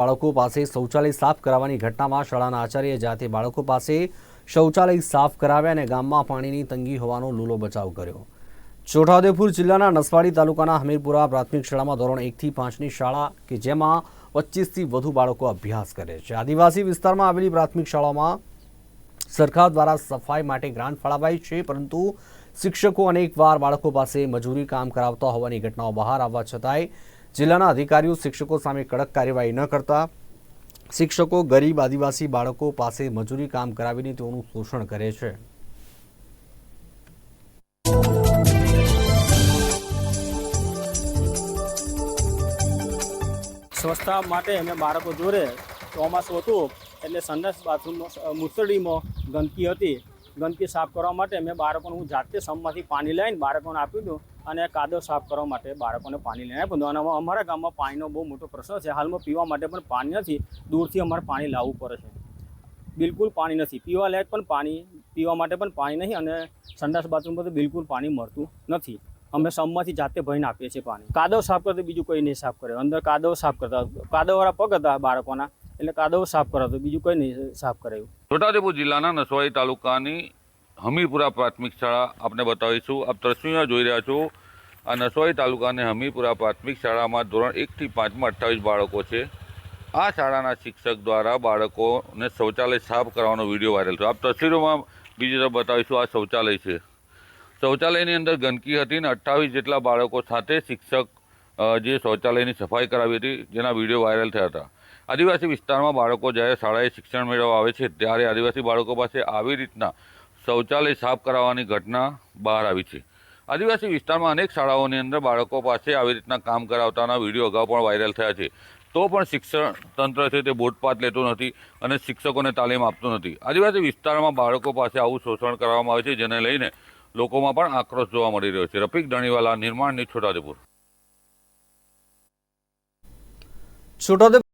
બાળકો પાસે શૌચાલય સાફ કરાવવાની ઘટનામાં શાળાના આચાર્ય જાતે બાળકો પાસે શૌચાલય સાફ કરાવ્યા અને ગામમાં પાણીની તંગી હોવાનો લૂલો બચાવ કર્યો. છોટાઉદેપુર જિલ્લાના નસવાડી તાલુકાના હમીરપુરા પ્રાથમિક શાળામાં ધોરણ એકથી પાંચની શાળા કે જેમાં પચીસથી વધુ બાળકો અભ્યાસ કરે છે. આદિવાસી વિસ્તારમાં આવેલી પ્રાથમિક શાળાઓમાં સરકાર દ્વારા સફાઈ માટે ગ્રાન્ટ ફાળવાઈ છે, પરંતુ શિક્ષકો અનેકવાર બાળકો પાસે મજૂરી કામ કરાવતા હોવાની ઘટનાઓ બહાર આવવા છતાંય જિલ્લાના અધિકારીઓ શિક્ષકો સામે કડક કાર્યવાહી ન કરતા. શિક્ષકો, ગરીબ આદિવાસી બાળકો પાસે મજૂરી કામ કરાવીને તેઓનું શોષણ કરે છે. સ્વચ્છતા માટે અમે બાળકો જોડે ચોમાસું હતું એટલે સંદેશ બાથરૂમમાં મુસળીમાં ગંદકી હતી. ગંદકી સાફ કરવા માટે મેં બાળકોને હું જાતે સમમાંથી પાણી લઈને બાળકોને આપ્યું હતું અને કાદવ સાફ કરવા માટે બાળકોને પાણી લઈને અને અમારા ગામમાં પાણીનો બહુ મોટો પ્રશ્ન છે. હાલમાં પીવા માટે પણ પાણી નથી. દૂરથી અમારે પાણી લાવવું પડે છે. બિલકુલ પાણી નથી. પીવા લાયક પણ પાણી, પીવા માટે પણ પાણી નહીં અને સંડાસ બાથરૂમ પર તો બિલકુલ પાણી મળતું નથી. અમે સમમાંથી જાતે ભરીને આપીએ છીએ પાણી. કાદવ સાફ કરતો બીજું કોઈ નહીં સાફ કરે. અંદર કાદવ સાફ કરતા. કાદવવાળા પગ હતા બાળકોના. એટલે કાદવ સાફ કરાતો બીજું કંઈ નહીં સાફ કરાયું. છોટાઉદેપુર જિલ્લાના નસવાડી તાલુકાની હમીરપુરા પ્રાથમિક શાળા આપને બતાવીશું. આપ તસવીરમાં જોઈ રહ્યા છો. આ નસવાઈ તાલુકાની હમીરપુરા પ્રાથમિક શાળામાં ધોરણ એકથી પાંચમાં અઠ્ઠાવીસ બાળકો છે. આ શાળાના શિક્ષક દ્વારા બાળકોને શૌચાલય સાફ કરવાનો વીડિયો વાયરલ થયો. આપ તસવીરોમાં બીજી તરફ બતાવીશું, આ શૌચાલય છે. શૌચાલયની અંદર ગંદકી હતી ને અઠ્ઠાવીસ જેટલા બાળકો સાથે શિક્ષક જે શૌચાલયની સફાઈ કરાવી હતી, જેના વીડિયો વાયરલ થયા હતા. આદિવાસી વિસ્તારમાં બાળકો જ્યારે શાળાએ શિક્ષણ મેળવવા આવે છે, ત્યારે આદિવાસી બાળકો પાસે આવી રીતના શૌચાલય સાફ કરાવવાની ઘટના બહાર આવી છે. આદિવાસી વિસ્તારમાં અનેક શાળાઓની અંદર બાળકો પાસે આવી રીતના કામ કરાવતાના વીડિયો અગાઉ પણ વાયરલ થયા છે. તો પણ શિક્ષણ તંત્ર છે તે બોટપાટ લેતું નથી અને શિક્ષકોને તાલીમ આપતું નથી. આદિવાસી વિસ્તારમાં બાળકો પાસે આવું શોષણ કરવામાં આવે છે, જેને લઈને લોકોમાં પણ આક્રોશ જોવા મળી રહ્યો છે. રફીક ધણીવાલા નિર્માણની છોટાદેપુર છોટાઉદેપુર